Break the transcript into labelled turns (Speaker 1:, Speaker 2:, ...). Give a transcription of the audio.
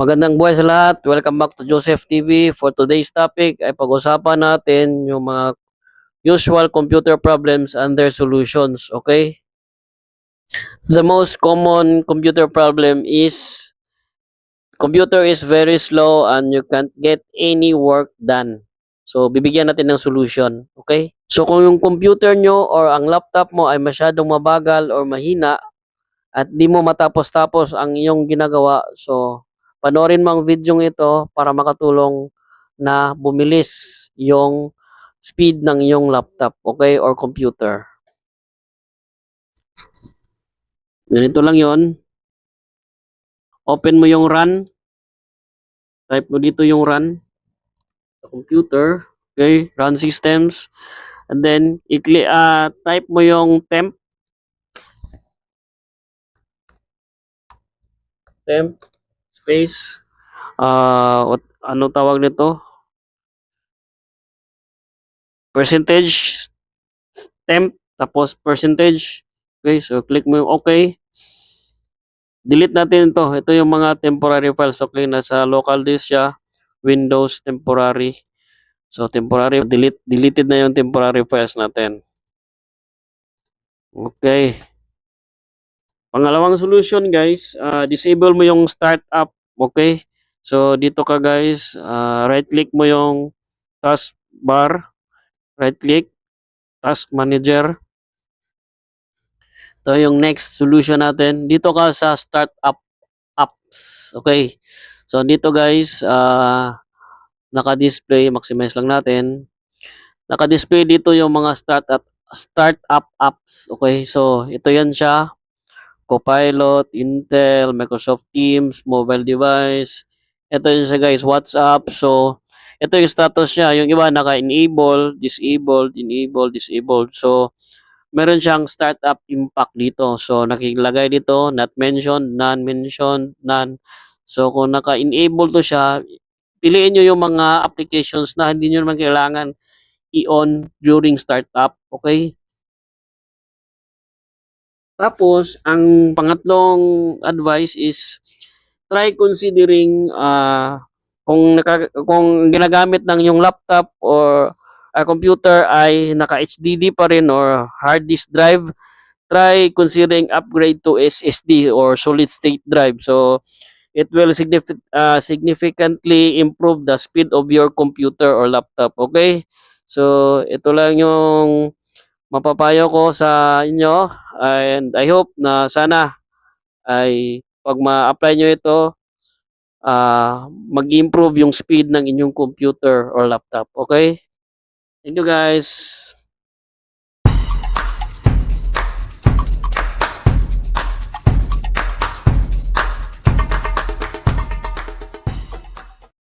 Speaker 1: Magandang buhay sa lahat. Welcome back to Joseph TV. For today's topic ay pag-usapan natin yung mga usual computer problems and their solutions. Okay? The most common computer problem is computer is very slow and you can't get any work done. So, bibigyan natin ng solution. Okay? So, kung yung computer nyo or ang laptop mo ay masyadong mabagal or mahina at di mo matapos-tapos ang iyong ginagawa, so, panoorin mo ang video ito para makatulong na bumilis yung speed ng iyong laptop, okay, or computer. Ganito lang yon. Open mo yung run. Type mo dito yung run sa computer. Okay, run systems. And then, ikli, ah type mo yung temp. Temp space. Ah, what, ano tawag nito? Percentage temp tapos percentage. Okay, so click mo yung okay. Delete natin ito. Ito yung mga temporary files. Okay, nasa local disk siya. Windows temporary. So, temporary. Delete, deleted na yung temporary files natin. Okay. Pangalawang solution guys, ah, disable mo yung startup. Okay. So, dito ka guys, ah, right click mo yung taskbar. Right click. Task manager. Ito yung next solution natin. Dito ka sa startup apps. Okay. So, dito guys, ah, naka-display. Maximize lang natin. Naka-display dito yung mga startup startup apps. Okay. So, ito yan siya. Copilot, Intel, Microsoft Teams, mobile device. Ito yun siya guys, WhatsApp. So, ito yung status niya. Yung iba naka-enable, disabled, enable, disabled. So, meron siyang startup impact dito. So, nakilagay dito, not mentioned, non-mentioned, none. So, kung naka-enable to siya, piliin nyo yung mga applications na hindi nyo naman kailangan i-on during startup. Okay? Tapos, ang pangatlong advice is try considering ah, kung naka, kung ginagamit ng yung laptop or a computer ay naka HDD pa rin or hard disk drive, try considering upgrade to SSD or solid state drive. So it will signifi- ah, significantly improve the speed of your computer or laptop. Okay? So ito lang yung mapapayo ko sa inyo and I hope na sana ay pag ma-apply nyo ito, ah mag-improve yung speed ng inyong computer or laptop. Okay? Thank you guys.